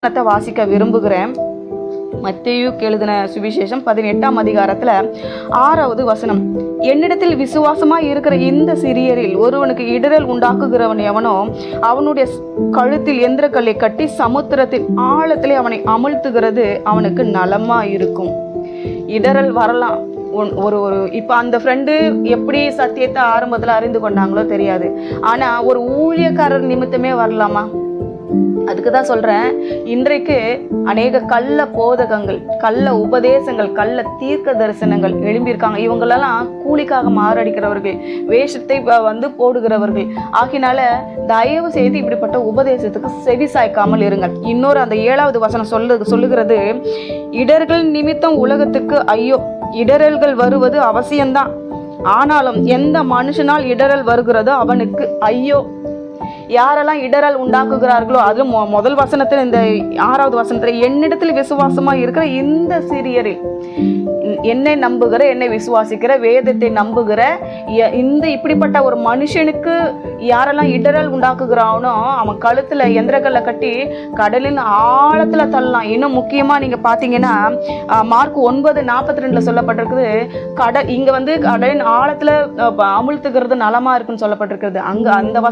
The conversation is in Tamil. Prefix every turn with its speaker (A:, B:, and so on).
A: வசனத்தை வாசிக்க விரும்புகிறேன். மத்தேயுக்கு எழுதின சுவிசேஷம் பதினெட்டாம் அதிகாரத்துல ஆறாவது வசனம். என்னிடத்தில் விசுவாசமா இருக்கிற இந்த சிறியரில் ஒருவனுக்கு இடரல் உண்டாக்குகிறவன் எவனோ அவனுடைய கழுத்தில் எந்திரக்கல்லை கட்டி சமுத்திரத்தின் ஆழத்திலே அவனை அமுழ்த்துகிறது அவனுக்கு நலமா இருக்கும் இடரல் வரலாம். ஒன்- ஒரு ஒரு இப்போ அந்த ஃப்ரெண்டு எப்படி சத்தியத்தை ஆரம்பத்தில் அறிந்து கொண்டாங்களோ தெரியாது. ஆனால் ஒரு ஊழியக்காரர் நிமித்தமே வரலாமா? அதுக்கு தான் சொல்கிறேன் இன்றைக்கு அநேக கள்ள போதகங்கள் கள்ள உபதேசங்கள் கள்ள தீர்க்க தரிசனங்கள் எழும்பியிருக்காங்க. இவங்களெல்லாம் கூலிக்காக மாரடிக்கிறவர்கள் வேஷத்தை வந்து போடுகிறவர்கள். ஆகினால தயவு செய்து இப்படிப்பட்ட உபதேசத்துக்கு செவி சாய்க்காமல் இருங்கள். இன்னொரு அந்த ஏழாவது வசனம் சொல்லு சொல்லுகிறது இடர்கள் நிமித்தம் உலகத்துக்கு ஐயோ இடரல்கள் வருவது அவசியம்தான். ஆனாலும் எந்த மனுஷனால் இடரல் வருகிறதோ அவனுக்கு ஐயோ யாரெல்லாம் இடரல் உண்டாக்குகிறார்களோ அது முதல் வசனத்தில் இந்த ஆறாவது வசனத்தில் என்னிடத்தில் விசுவாசமா இருக்கிற இந்த சிறியரில் என்னை நம்புகிற என்னை விசுவாசிக்கிற வேதத்தை நம்புகிற இந்த இப்படிப்பட்ட ஒரு மனுஷனுக்கு யாரெல்லாம் இடரல் உண்டாக்குகிறானோ அவன் கழுத்துல எந்திரக்கல்லை கட்டி கடலின் ஆழத்துல தள்ளலாம். இன்னும் முக்கியமா நீங்க பாத்தீங்கன்னா மார்க் ஒன்பது நாற்பத்தி ரெண்டுல சொல்லப்பட்டிருக்குது கடல் இங்க வந்து கடலின் ஆழத்துல அமுழ்த்துக்கிறது நலமாக நலமா இருக்குன்னு சொல்லப்பட்டிருக்கிறது. அங்க அந்த வசனம்